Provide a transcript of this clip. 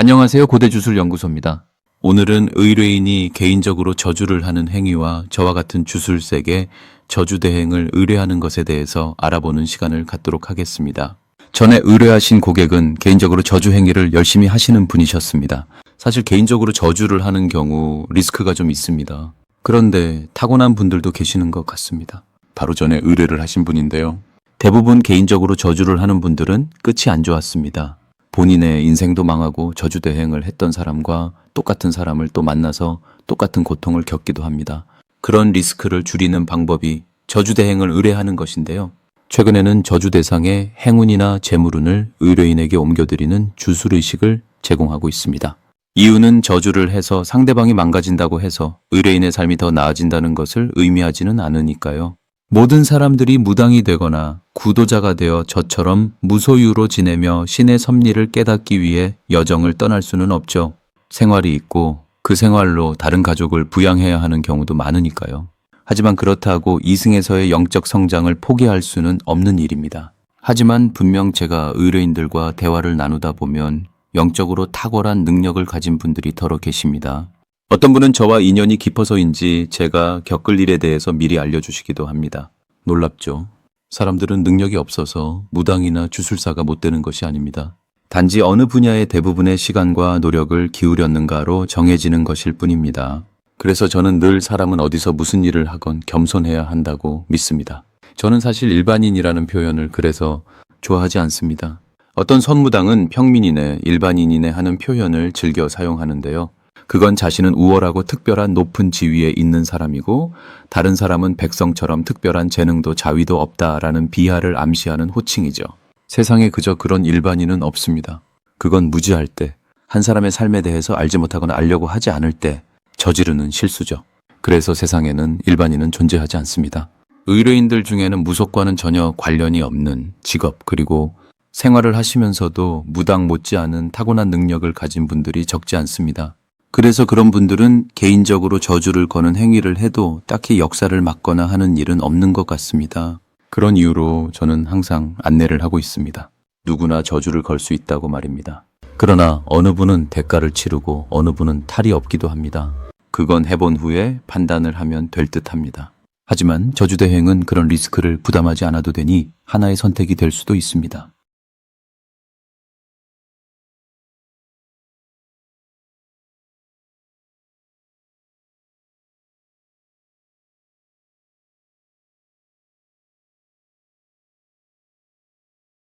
안녕하세요. 고대주술연구소입니다. 오늘은 의뢰인이 개인적으로 저주를 하는 행위와 저와 같은 주술색의 저주대행을 의뢰하는 것에 대해서 알아보는 시간을 갖도록 하겠습니다. 전에 의뢰하신 고객은 개인적으로 저주 행위를 열심히 하시는 분이셨습니다. 사실 개인적으로 저주를 하는 경우 리스크가 좀 있습니다. 그런데 타고난 분들도 계시는 것 같습니다. 바로 전에 의뢰를 하신 분인데요. 대부분 개인적으로 저주를 하는 분들은 끝이 안 좋았습니다. 본인의 인생도 망하고 저주대행을 했던 사람과 똑같은 사람을 또 만나서 똑같은 고통을 겪기도 합니다. 그런 리스크를 줄이는 방법이 저주대행을 의뢰하는 것인데요. 최근에는 저주대상의 행운이나 재물운을 의뢰인에게 옮겨드리는 주술의식을 제공하고 있습니다. 이유는 저주를 해서 상대방이 망가진다고 해서 의뢰인의 삶이 더 나아진다는 것을 의미하지는 않으니까요. 모든 사람들이 무당이 되거나 구도자가 되어 저처럼 무소유로 지내며 신의 섭리를 깨닫기 위해 여정을 떠날 수는 없죠. 생활이 있고 그 생활로 다른 가족을 부양해야 하는 경우도 많으니까요. 하지만 그렇다고 이승에서의 영적 성장을 포기할 수는 없는 일입니다. 하지만 분명 제가 의뢰인들과 대화를 나누다 보면 영적으로 탁월한 능력을 가진 분들이 더러 계십니다. 어떤 분은 저와 인연이 깊어서인지 제가 겪을 일에 대해서 미리 알려주시기도 합니다. 놀랍죠? 사람들은 능력이 없어서 무당이나 주술사가 못 되는 것이 아닙니다. 단지 어느 분야의 대부분의 시간과 노력을 기울였는가로 정해지는 것일 뿐입니다. 그래서 저는 늘 사람은 어디서 무슨 일을 하건 겸손해야 한다고 믿습니다. 저는 사실 일반인이라는 표현을 그래서 좋아하지 않습니다. 어떤 선무당은 평민이네, 일반인이네 하는 표현을 즐겨 사용하는데요. 그건 자신은 우월하고 특별한 높은 지위에 있는 사람이고 다른 사람은 백성처럼 특별한 재능도 자위도 없다라는 비하를 암시하는 호칭이죠. 세상에 그저 그런 일반인은 없습니다. 그건 무지할 때, 한 사람의 삶에 대해서 알지 못하거나 알려고 하지 않을 때 저지르는 실수죠. 그래서 세상에는 일반인은 존재하지 않습니다. 의뢰인들 중에는 무속과는 전혀 관련이 없는 직업 그리고 생활을 하시면서도 무당 못지않은 타고난 능력을 가진 분들이 적지 않습니다. 그래서 그런 분들은 개인적으로 저주를 거는 행위를 해도 딱히 역사를 막거나 하는 일은 없는 것 같습니다. 그런 이유로 저는 항상 안내를 하고 있습니다. 누구나 저주를 걸 수 있다고 말입니다. 그러나 어느 분은 대가를 치르고 어느 분은 탈이 없기도 합니다. 그건 해본 후에 판단을 하면 될 듯 합니다. 하지만 저주대행은 그런 리스크를 부담하지 않아도 되니 하나의 선택이 될 수도 있습니다.